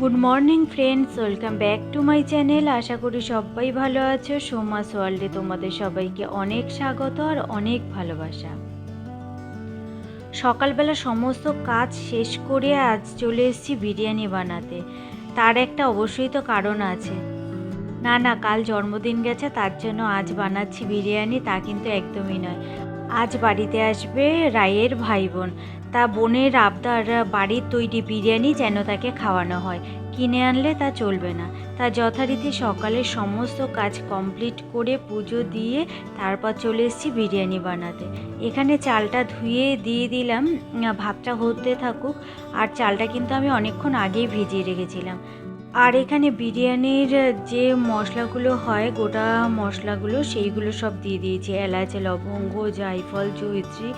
Good morning friends welcome back to my channel আশা করি সবাই ভালো আছো। সোমাস ওয়ার্ল্ডে তোমাদের সবাইকে অনেক স্বাগত আর অনেক ভালোবাসা। সকালবেলা সমস্ত কাজ শেষ করে আজ চলে এসেছি বিরিয়ানি বানাতে। তার একটা অবশ্যই তো কারণ আছে। না না, কাল জন্মদিন গেছে, তার জন্য আজ বানাচ্ছি বিরিয়ানি, তা কিন্তু একদমই নয়। আজ বাড়িতে আসবে রায়ের ভাই বোন তা বোনের আবদার বাড়ির তৈরি বিরিয়ানি যেন তাকে খাওয়ানো হয়। কিনে আনলে তা চলবে না। তা যথারীতি সকালে সমস্ত কাজ কমপ্লিট করে পুজো দিয়ে তারপর চলে এসেছি বিরিয়ানি বানাতে। এখানে চালটা ধুয়ে দিয়ে দিলাম। ভাতটা হতে থাকুক। আর চালটা কিন্তু আমি অনেকক্ষণ আগেই ভিজিয়ে রেখেছিলাম। আর এখানে বিরিয়ানির যে মশলাগুলো হয়, গোটা মশলাগুলো সেইগুলো সব দিয়ে দিয়েছি। এলাচ, লবঙ্গ, জায়ফল, জয়িত্রী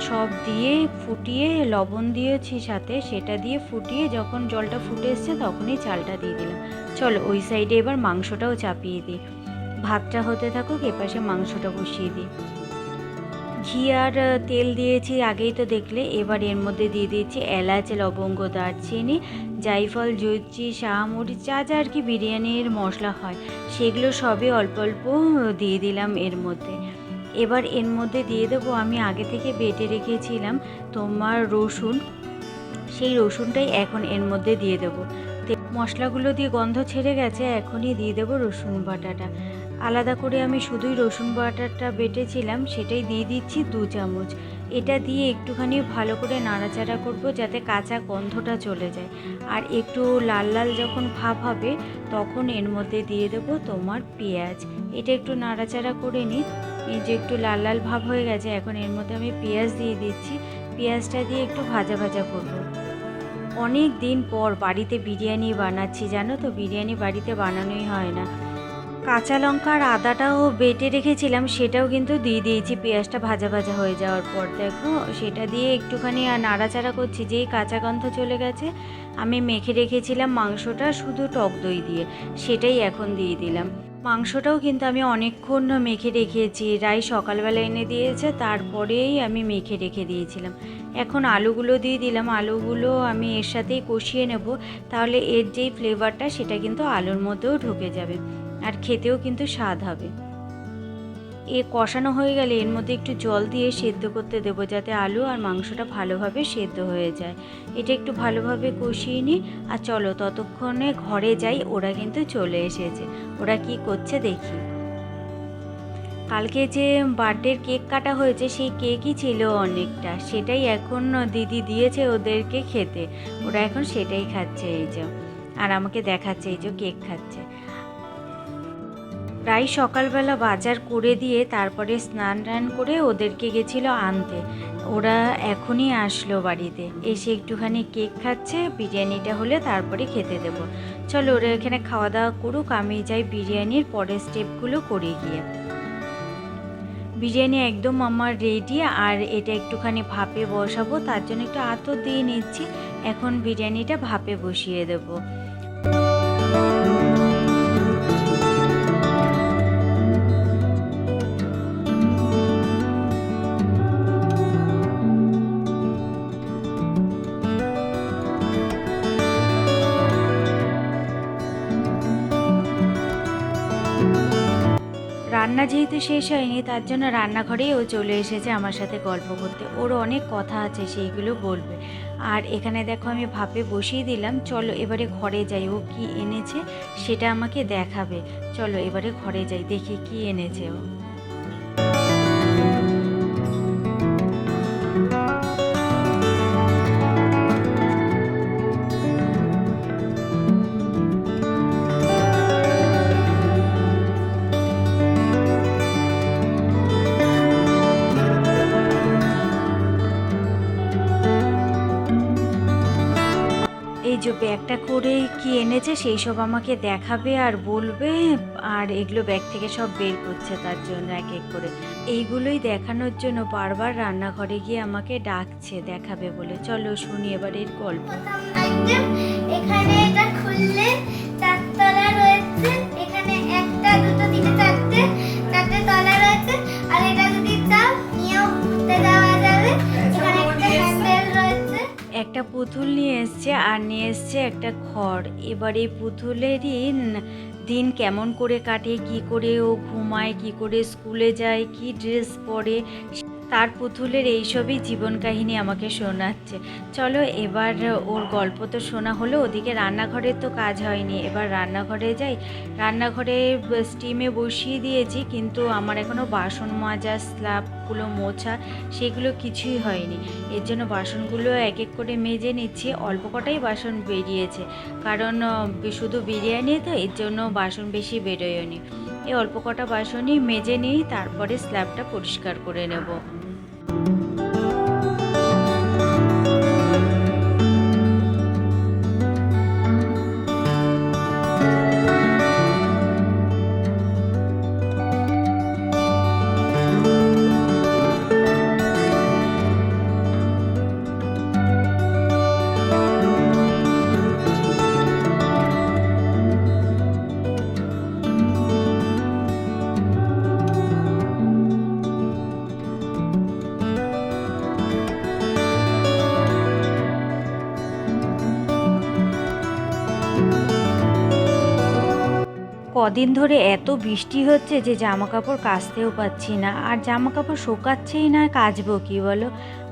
সব দিয়ে ফুটিয়ে লবণ দিয়েছি সাথে। সেটা দিয়ে ফুটিয়ে যখন জলটা ফুটে এসছে তখনই চালটা দিয়ে দিলাম। চলো ওই সাইডে এবার মাংসটাও চাপিয়ে দিই। ভাতটা হতে থাকুক, এপাশে মাংসটা বসিয়ে দিই। ঘি আর তেল দিয়েছি, আগেই তো দেখলে। এবার এর মধ্যে দিয়ে দিয়েছি এলাচ, লবঙ্গ, দারচিনি জাইফল জৈত্রী শাহমরিচ যা যা আর কি বিরিয়ানির মশলা হয়, সেগুলো সবই অল্প অল্প দিয়ে দিলাম এর মধ্যে। এবার এর মধ্যে দিয়ে দেবো, আমি আগে থেকে বেটে রেখেছিলাম তোমার রসুন। সেই রসুনটাই এখন এর মধ্যে দিয়ে দেবো। মশলাগুলো দিয়ে গন্ধ ছেড়ে গেছে, এখনই দিয়ে দেবো রসুন বাটাটা। আলাদা করে আমি শুধুই রসুন বাটারটা বেটেছিলাম, সেটাই দিয়ে দিচ্ছি দু চামচ। এটা দিয়ে একটুখানি ভালো করে নাড়াচাড়া করব যাতে কাঁচা গন্ধটা চলে যায়। আর একটু লাল লাল যখন ভাব হবে, তখন এর মধ্যে দিয়ে দেবো তোমার পেঁয়াজ। এটা একটু নাড়াচাড়া করে নিই এই যে একটু লাল লাল ভাব হয়ে গেছে, এখন এর মধ্যে আমি পেঁয়াজ দিয়ে দিচ্ছি। পেঁয়াজটা দিয়ে একটু ভাজা ভাজা করব। অনেক দিন পর বাড়িতে বিরিয়ানি বানাচ্ছি, জানো তো? বিরিয়ানি বাড়িতে বানানোই হয় না। কাঁচা লঙ্কা আর আদাটাও বেটে রেখেছিলাম, সেটাও কিন্তু দিয়ে দিয়েছি। পেঁয়াজটা ভাজা ভাজা হয়ে যাওয়ার পর দেখো, সেটা দিয়ে একটুখানি আর নাড়াচাড়া করছি, যেই কাঁচা গন্ধ চলে গেছে, আমি মেখে রেখেছিলাম মাংসটা শুধু টক দই দিয়ে, সেটাই এখন দিয়ে দিলাম। মাংসটাও কিন্তু আমি অনেকক্ষণ মেখে রেখেছি, রাই সকালবেলা এনে দিয়েছে, তারপরেই আমি মেখে রেখে দিয়েছিলাম। এখন আলুগুলো দিয়ে দিলাম, আলুগুলো আমি এর সাথেই কষিয়ে নেব, তাহলে এর যেই ফ্লেভারটা সেটা কিন্তু আলুর মধ্যেও ঢুকে যাবে। আর খেতেও কিন্তু স্বাদ হবে। এ কষানো হয়ে গেলে এর মধ্যে একটু জল দিয়ে সেদ্ধ করতে দেবো যাতে আলু আর মাংসটা ভালোভাবে সেদ্ধ হয়ে যায়। এটা একটু ভালোভাবে কষিয়ে নিই আর চলো ততক্ষণে ঘরে যাই, ওরা কিন্তু চলে এসেছে। ওরা কি করছে দেখি। কালকে যে বার্থডের কেক কাটা হয়েছে, সেই কেকই ছিল অনেকটা। সেটাই এখন দিদি দিয়েছে ওদেরকে খেতে। ওরা এখন সেটাই খাচ্ছে এই যে। আর আমাকে দেখাচ্ছে এই যে কেক খাচ্ছে। প্রায় সকালবেলা বাজার করে দিয়ে তারপরে স্নান টান করে ওদেরকে গেছিল আনতে। ওরা এখনই আসলো বাড়িতে। এসে একটুখানি কেক খাচ্ছে, বিরিয়ানিটা হলে তারপরে খেতে দেব। চলো ওরা এখানে খাওয়া দাওয়া করুক, আমি যাই বিরিয়ানির পরের স্টেপগুলো করে গিয়ে। বিরিয়ানি একদম আমার রেডি আর এটা একটুখানি ভাপে বসাবো, তার জন্য একটু আতর দিয়ে নিচ্ছি। এখন বিরিয়ানিটা ভাপে বসিয়ে দেবো। যেহেতু শেষ হয়নি, তার জন্য রান্নাঘরেই ও চলে এসেছে আমার সাথে গল্প করতে। ওর অনেক কথা আছে, সেইগুলো বলবে। আর এখানে দেখো আমি ভাপে বসিয়ে দিলাম। চলো এবারে ঘরে যাই। ও কি এনেছে সেটা আমাকে দেখাবে। চলো এবারে ঘরে যাই, দেখি কি এনেছে ও। ব্যাগটা করে কি এনেছে সেই সব আমাকে দেখাবে আর বলবে, আর এগুলো ব্যাগ থেকে সব বের করছে তার জন্য এক এক করে। এইগুলোই দেখানোর জন্য বারবার রান্নাঘরে গিয়ে আমাকে ডাকছে, দেখাবে বলে। চলো শুনি এবার এর গল্প। এখানে এটা খুললে চারতলা রয়েছে, এখানে একটা, দুটো চারটে একটা পুতুল নিয়ে এসছে আর নিয়ে এসছে একটা খড়। এবার এই পুতুলেরই দিন কেমন করে কাটে, কি করে ও ঘুমায়, কি করে স্কুলে যায়, কি ড্রেস পরে তার পুতুলের এইসবই জীবন কাহিনী আমাকে শোনাচ্ছে। চলো এবার ওর গল্প তো শোনা হলো, ওদিকে রান্নাঘরের তো কাজ হয়নি। এবার রান্নাঘরে যাই। রান্নাঘরে স্টিমে বসিয়ে দিয়েছি, কিন্তু আমার এখনও বাসন মাজা স্ল্যাবগুলো মোছা সেগুলো কিছুই হয়নি। এর জন্য বাসনগুলো এক এক করে মেজে নিচ্ছি। অল্প কটাই বাসন বেরিয়েছে। কারণ শুধু বিরিয়ানি তো, এর জন্য বাসন বেশি বেরোয়নি। এই অল্প কটা বাসনই মেজে নিই, তারপরে স্ল্যাবটা পরিষ্কার করে নেব। কদিন ধরে এত বৃষ্টি হচ্ছে যে জামা কাপড় কাচতেও পাচ্ছি না। আর জামা কাপড় শোকাচ্ছেই না, কাচবো কি বলো?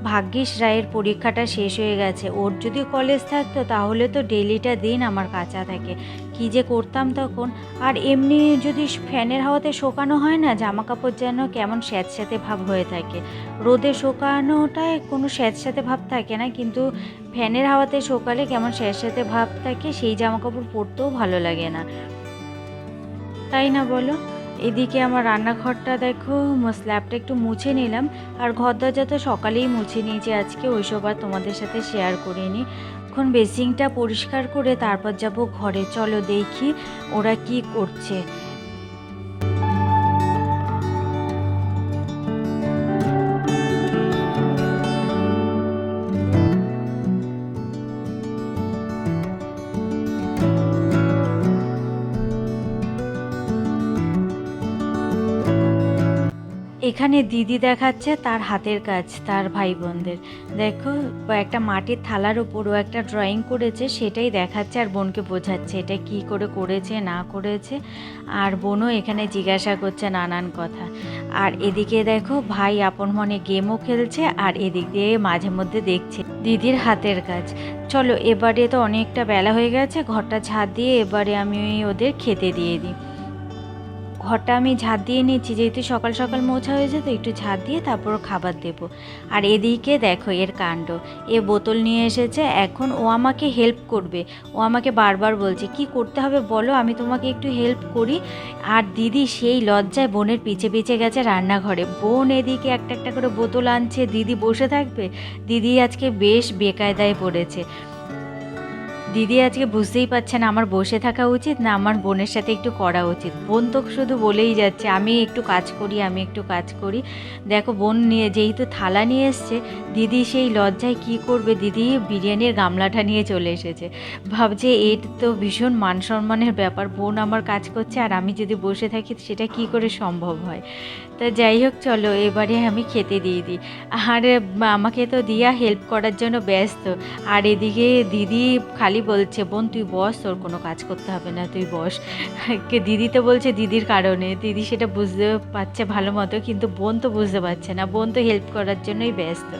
ভাগ্যিস রায়ের পরীক্ষাটা শেষ হয়ে গেছে। ওর যদি কলেজ থাকতো, তাহলে তো ডেলিটা দিন আমার কাঁচা থাকে। কি যে করতাম তখন। আর এমনি যদি ফ্যানের হাওয়াতে শোকানো হয় না জামা কাপড় যেন কেমন স্যাঁতস্যাঁতে ভাব হয়ে থাকে। রোদে শোকানোটায় কোনো স্যাঁতস্যাঁতে ভাব থাকে না, কিন্তু ফ্যানের হাওয়াতে শোকালে কেমন স্যাঁতস্যাঁতে ভাব থাকে, সেই জামা কাপড় পরতেও ভালো লাগে না। তাই না বলো? এদিকে আমার রান্নাঘরটা দেখো স্ল্যাবটা একটু মুছে নিলাম। আর ঘর দরজা তো সকালেই মুছে নিয়েছি, আজকে ওইসব আর তোমাদের সাথে শেয়ার করে নিই এখন বেসিংটা পরিষ্কার করে তারপর যাব ঘরে। চলো দেখি ওরা কি করছে। এখানে দিদি দেখাচ্ছে তার হাতের কাজ, তার ভাই বোনদের দেখো, একটা মাটির থালার উপর ও একটা ড্রয়িং করেছে, সেটাই দেখাচ্ছে আর বোনকে বোঝাচ্ছে এটা কি করে করেছে, না করেছে। আর বোনও এখানে জিজ্ঞাসা করছে নানান কথা। আর এদিকে দেখো, ভাই আপন মনে গেমও খেলছে আর এদিক দিয়ে মাঝে মধ্যে দেখছে দিদির হাতের কাজ। চলো, এবারে তো অনেকটা বেলা হয়ে গেছে, ঘরটা ঝাঁট দিয়ে এবারে আমি ওদের খেতে দিয়ে দিই। ঘরটা আমি ঝাঁট দিয়ে নিচ্ছি, যেহেতু সকাল সকাল মোছা হয়েছে তো একটু ঝাঁট দিয়ে তারপর খাবার দেবো। আর এদিকে দেখো এর কাণ্ড, এ বোতল নিয়ে এসেছে, এখন ও আমাকে হেল্প করবে। ও আমাকে বারবার বলছে, কি করতে হবে বলো, আমি তোমাকে একটু হেল্প করি। আর দিদি সেই লজ্জায় বোনের পিছে পিছে গেছে রান্নাঘরে। বোন এদিকে একটা একটা করে বোতল আনছে, দিদি বসে থাকবে? দিদি আজকে বেশ বেকায়দায় পড়েছে। দিদি আজকে বুঝতেই পারছে না আমার বসে থাকা উচিত না, আমার বোনের সাথে একটু করা উচিত। বোন তো শুধু বলেই যাচ্ছে, আমি একটু কাজ করি, আমি একটু কাজ করি। দেখো, বোন নিয়ে যেহেতু থালা নিয়ে এসছে, দিদি সেই লজ্জায় কি করবে? দিদি বিরিয়ানির গামলাটা নিয়ে চলে এসেছে। ভাবছে এর তো ভীষণ মান সম্মানের ব্যাপার, বোন আমার কাজ করছে আর আমি যদি বসে থাকি সেটা কি করে সম্ভব হয়? তা যাই হোক, চলো, এবারে আমি খেতে দিয়ে দিই। আর আমাকে তো দিয়া হেল্প করার জন্য ব্যস্ত। আর এদিকে দিদি খালি বলছে, বোন, তুই বস, তোর কোনো কাজ করতে হবে না, তুই বস। দিদি তো বলছে দিদির কারণে। দিদি সেটা বুঝতে পারছে ভালো মতো, কিন্তু বোন তো বুঝতে পারছে না। বোন তো হেল্প করার জন্যই ব্যস্ত।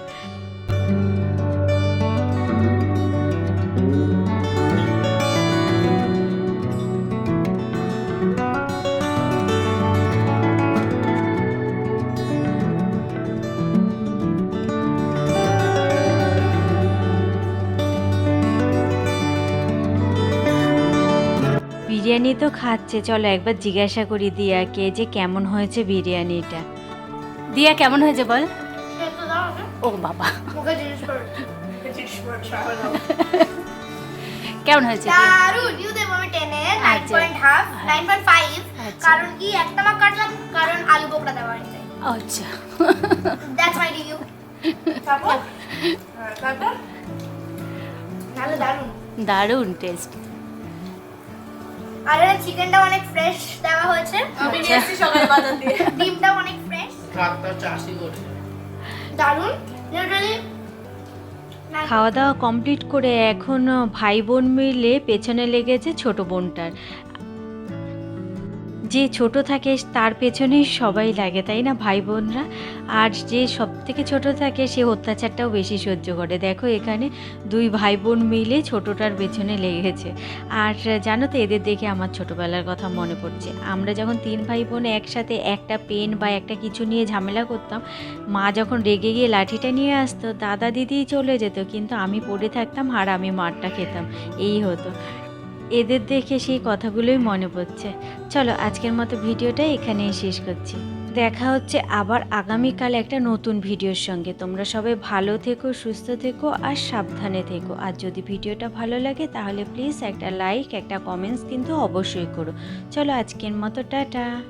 বিরিয়ানি তো খাচ্ছে চলো একবার জিজ্ঞাসা করি দিয়াকে যে কেমন হয়েছে বিরিয়ানিটা। দিয়া কেমন হয়েছে বল। ও বাবা। কেমন হয়েছে দারুণ ইউ দেবো আমি টেনে নাইন আচ্ছা। Point half nine point five আচ্ছা। কারণ কি একটা মার্ক কাটলাম কারণ আলু বোকরা দেওয়া হয়েছে। আচ্ছা। দ্যাটস মাই রিভিউ তারপর তারপর? দারুণ দারুণ টেস্ট আর চিকেনটা অনেক ফ্রেশ দেওয়া হয়েছে। আমি নিয়ে এসেছি সকালে বাজার দিয়ে। ডিমটা অনেক ফ্রেশ ভাতটা চাষি করে দারুণ লিটারালি খাওয়া দাওয়া কমপ্লিট করে এখন ভাই বোন মিলে পেছনে লেগেছে ছোট বোনটার। যে ছোট থাকে তার পেছনেই সবাই লাগে, তাই না ভাই বোনরা? আর যে সব থেকে ছোট থাকে সে অত্যাচারটাও বেশি সহ্য করে। দেখো এখানে দুই ভাই বোন মিলে ছোটটার পেছনে লেগেছে। আর জানো তো এদের দেখে আমার ছোটবেলার কথা মনে পড়ছে। আমরা যখন তিন ভাই বোন একসাথে একটা পেন বা একটা কিছু নিয়ে ঝামেলা করতাম, মা যখন রেগে গিয়ে লাঠিটা নিয়ে আসতো, দাদা দিদিই চলে যেত, কিন্তু আমি পড়ে থাকতাম আর আমি মারটা খেতাম। এই হতো। এদের দেখে সেই কথাগুলোই মনে পড়ছে। চলো, আজকের মতো ভিডিওটা এখানেই শেষ করছি। দেখা হচ্ছে আবার আগামীকাল একটা নতুন ভিডিওর সঙ্গে। তোমরা সবাই ভালো থেকো, সুস্থ থেকো আর সাবধানে থেকো। আর যদি ভিডিওটা ভালো লাগে, তাহলে প্লিজ একটা লাইক, একটা কমেন্টস কিন্তু অবশ্যই করো। চলো, আজকের মতো, টাটা।